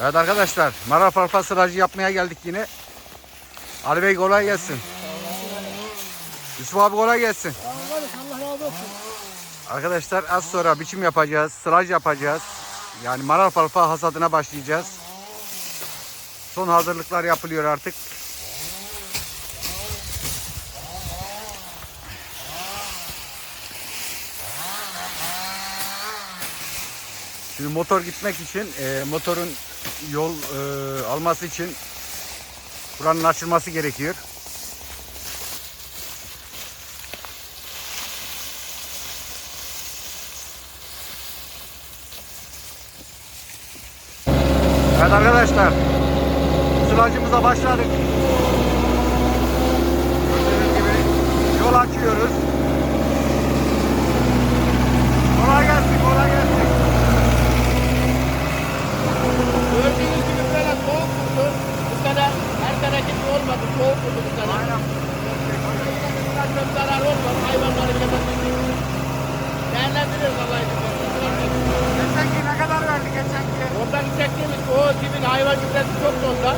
Evet arkadaşlar Mara Parpa sıracı yapmaya geldik yine. Ali Bey kolay gelsin. Yusuf abi kolay gelsin. Arkadaşlar az sonra biçim yapacağız, sıraj yapacağız. Yani Mara Parpa hasadına başlayacağız. Son hazırlıklar yapılıyor artık. Şimdi motor gitmek için, e, motorun yol e, alması için buranın açılması gerekiyor. Evet arkadaşlar, sılacımıza başladık. Gördüğünüz gibi yol açıyoruz. Kolay gelsin, kolay gelsin. Gördüğünüz gibi böyle soğuk vurdu. Bu sene her sene gibi olmadı. Soğuk vurdu bu sene. Aynen. Aynen. Çok zarar olmaz. Hayvanların yemesi. Değerlendiriyoruz Allah izin verirse. Geçenki ne kadar verdi geçenki? Ondan çektiğimiz o dibin hayvan gübresi çok da onda.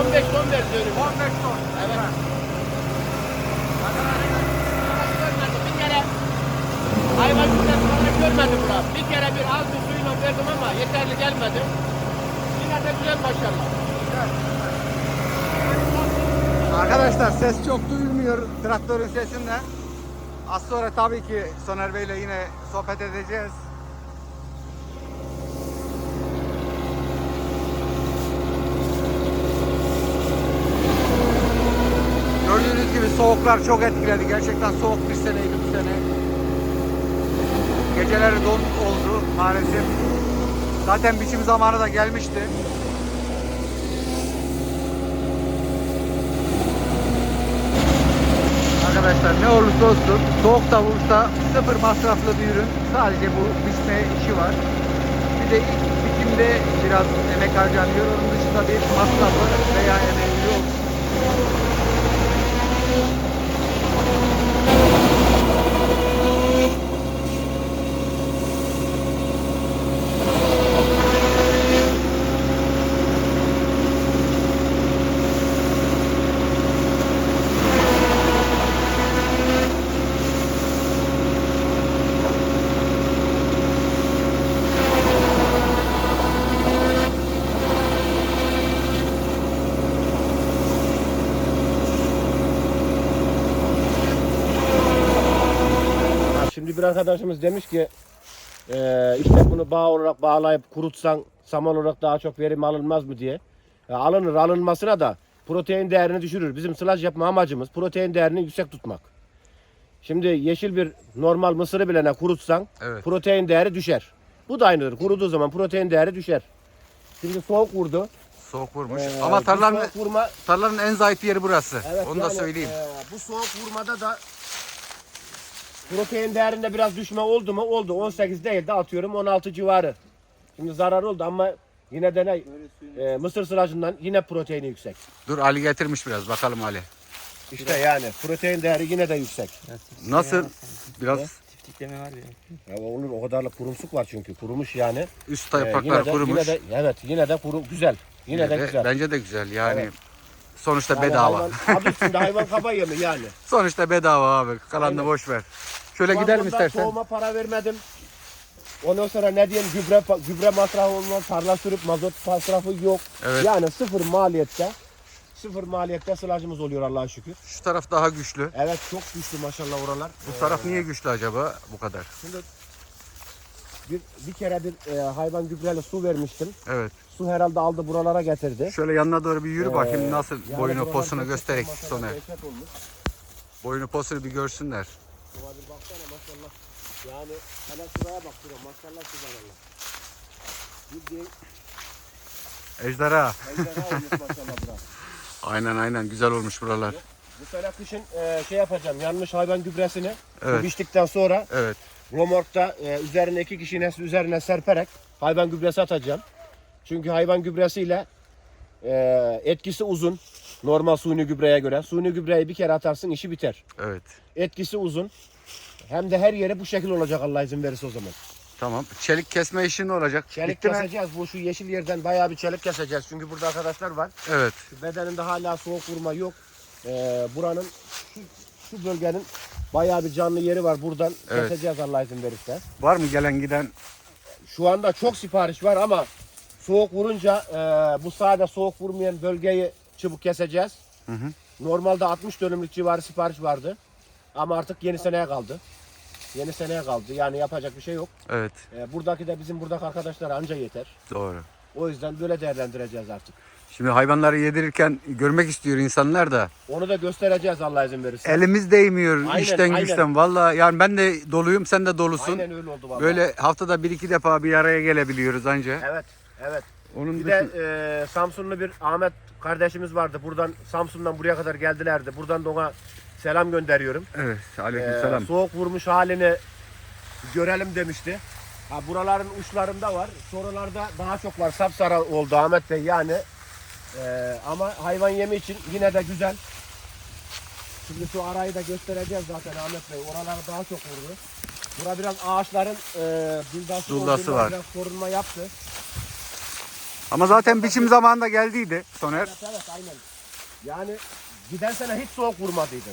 15 ton veriyorum. 15 ton. Evet. Görmedim bir kere. Hayvan gübresi olarak görmedim bura. Bir kere bir az bir suyla verdim ama yeterli gelmedi. Yine de güzel maşallah. Arkadaşlar ses çok duyulmuyor traktörün sesinden. Az sonra tabii ki Soner Bey'le yine sohbet edeceğiz. Gördüğünüz gibi soğuklar çok etkiledi. Gerçekten soğuk bir seneydi bu sene. Geceleri don oldu maalesef. Zaten biçim zamanı da gelmişti. Arkadaşlar ne olursa olsun soğuk da sıfır masraflı bir ürün. Sadece bu biçme işi var. Bir de ilk biçimde biraz emek harcanıyor. Onun dışında bir masrafı veya emeği yok. Şimdi bir arkadaşımız demiş ki eee, işte bunu bağ olarak bağlayıp kurutsan saman olarak daha çok verim alınmaz mı diye. Ya alınır alınmasına da protein değerini düşürür. Bizim sılaj yapma amacımız protein değerini yüksek tutmak. Şimdi yeşil bir normal mısırı bilene kurutsan Evet. protein değeri düşer. Bu da aynıdır. Kuruduğu zaman protein değeri düşer. Şimdi soğuk vurdu. Soğuk vurmuş. Eee, Ama tarlanın, vurma tarlanın en zayıf yeri burası. Evet, Onu da yani, söyleyeyim. e, bu soğuk vurmada da protein değerinde biraz düşme oldu mu? Oldu. 18 değil de atıyorum 16 civarı. Şimdi zarar oldu ama yine de ne? e, mısır sılacından yine proteini yüksek. Dur Ali getirmiş biraz. Bakalım Ali. İşte yani protein değeri yine de yüksek. Nasıl? Biraz Tiftikleme var ya. Ya olur o kadarla kurumsuk var çünkü kurumuş yani. üst E, yapraklar yine de, kurumuş. Yine de, evet yine de kuru, güzel. Yine de güzel. Bence de güzel. Yani Evet. Sonuçta Yani bedava. Hayvan, adı üstünde hayvan kaba yemi yani. sonuçta bedava abi. Kalanını boş ver. Şöyle Şu an gidelim istersen. Tohuma para vermedim. Ondan sonra ne diyeyim gübre gübre masrafı olmaz, tarla sürüp mazot masrafı yok. Evet. Yani sıfır maliyette sıfır maliyette sılacımız oluyor Allah'a şükür. Şu taraf daha güçlü. Evet çok güçlü maşallah oralar. Bu taraf niye güçlü acaba bu kadar? Şimdi bir, bir kere bir e, hayvan gübreyle su vermiştim. Evet. Su herhalde aldı buralara getirdi. Şöyle yanına doğru bir yürü bakayım Ee, nasıl yani boyunu buralar posunu gerçekten göstererek maşallah sonra. bereket olmuş. Boyunu posunu bir görsünler. Şuna bir baksana maşallah. Yani hele şuraya bak şuraya maşallah subhanallah. Bildiğin Ejderha. ejderha olmuş maşallah. Aynen aynen güzel olmuş buralar. Bu sene kışın e, şey yapacağım yanmış hayvan gübresini Evet. su biçtikten sonra Evet. Romork'ta e, üzerine iki kişinin üzerine serperek hayvan gübresi atacağım. Çünkü hayvan gübresiyle e, etkisi uzun. Normal suni gübreye göre. Suni gübreyi bir kere atarsın işi biter. Evet. Etkisi uzun. Hem de her yere bu şekil olacak Allah izin verirse o zaman. Tamam. Çelik kesme işi ne olacak? Çelik Bitti mi? keseceğiz. Bu şu yeşil yerden bayağı bir çelik keseceğiz. Çünkü burada arkadaşlar var. Evet. Şu bedeninde hala soğuk vurma yok. Ee, buranın şu, şu bölgenin bayağı bir canlı yeri var. Buradan Evet. keseceğiz Allah izin verirse. Var mı gelen giden? Şu anda çok sipariş var ama soğuk vurunca e, bu sahada soğuk vurmayan bölgeyi çabuk keseceğiz. Hı hı. Normalde 60 dönümlük civarı sipariş vardı. Ama artık yeni seneye kaldı. Yeni seneye kaldı. Yani yapacak bir şey yok. Evet. E, buradaki de bizim buradaki arkadaşlar anca yeter. Doğru. O yüzden böyle değerlendireceğiz artık. Şimdi hayvanları yedirirken görmek istiyor insanlar da. Onu da göstereceğiz Allah izin verirse. Elimiz değmiyor Aynen, işten aynen. güçten. Vallahi yani ben de doluyum sen de dolusun. Aynen öyle oldu vallahi. Böyle haftada bir iki defa bir araya gelebiliyoruz anca. Evet, evet. Onun Bir dışında de e, Samsunlu bir Ahmet kardeşimiz vardı. Buradan Samsun'dan buraya kadar geldilerdi. Buradan da ona selam gönderiyorum. Evet, E, aleykümselam. soğuk vurmuş halini görelim demişti. Ha, buraların uçlarında var. Sonralarda daha çok var. Sapsarı oldu Ahmet Bey yani. E, ama hayvan yemi için yine de güzel. Şimdi şu arayı da göstereceğiz zaten Ahmet Bey. Oraları daha çok vurdu. Bura biraz ağaçların e, duldası, Duldası var. Biraz korunma yaptı. Ama zaten biçim zamanında geldiydi Soner. Evet evet aynen. Yani giden sene hiç soğuk vurmadıydı.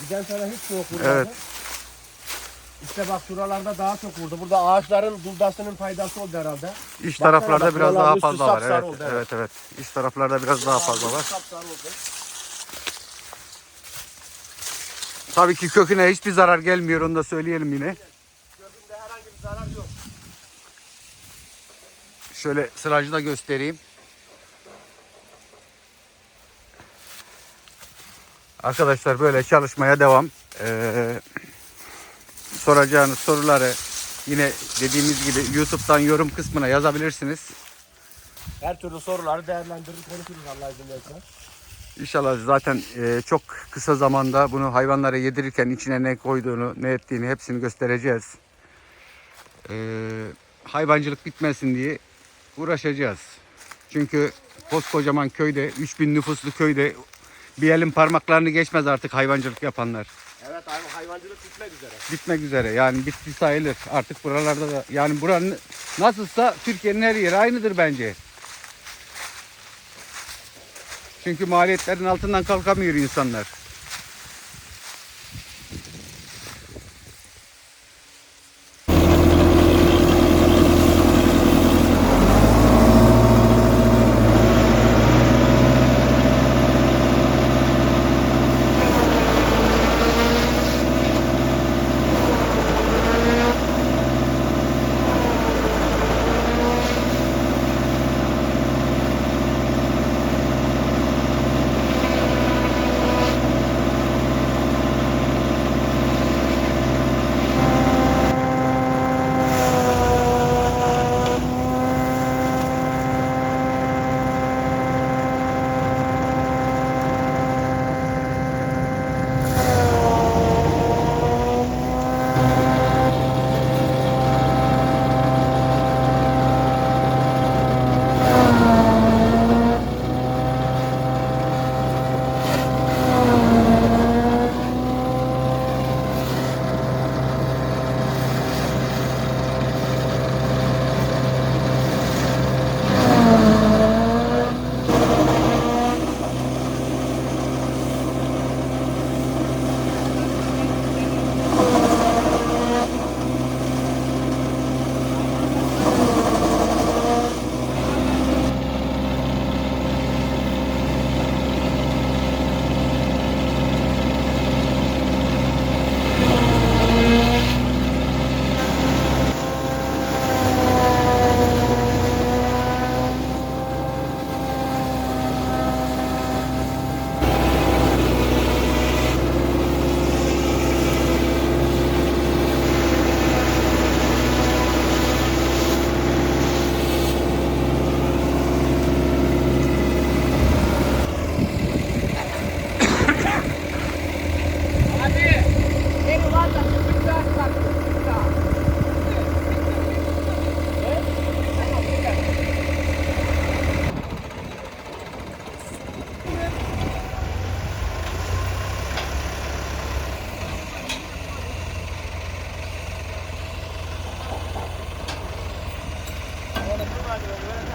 Giden sene hiç soğuk vurmadı. Evet. İşte bak şuralarda daha çok vurdu. Burada ağaçların duldasının faydası oldu herhalde. İç Baksana taraflarda bak, biraz daha fazla var. Evet, oldu, evet. evet, evet. İç taraflarda biraz daha fazla var. Tabii ki köküne hiçbir zarar gelmiyor onu da söyleyelim yine. Gördüğümde herhangi bir zarar yok. Şöyle sıracı da göstereyim. Arkadaşlar böyle çalışmaya devam. Ee, soracağınız soruları yine dediğimiz gibi YouTube'dan yorum kısmına yazabilirsiniz. Her türlü soruları değerlendirir konuşuruz Allah izin verirse. İnşallah zaten e, çok kısa zamanda bunu hayvanlara yedirirken içine ne koyduğunu, ne ettiğini hepsini göstereceğiz. E, hayvancılık bitmesin diye uğraşacağız. Çünkü koskocaman köyde, 3000 nüfuslu köyde bir elin parmaklarını geçmez artık hayvancılık yapanlar. Evet hayvan- hayvancılık bitmek üzere. Bitmek üzere yani bitti sayılır. Artık buralarda da yani buranın nasılsa Türkiye'nin her yeri aynıdır bence. Çünkü maliyetlerin altından kalkamıyor insanlar. Hadi bakalım.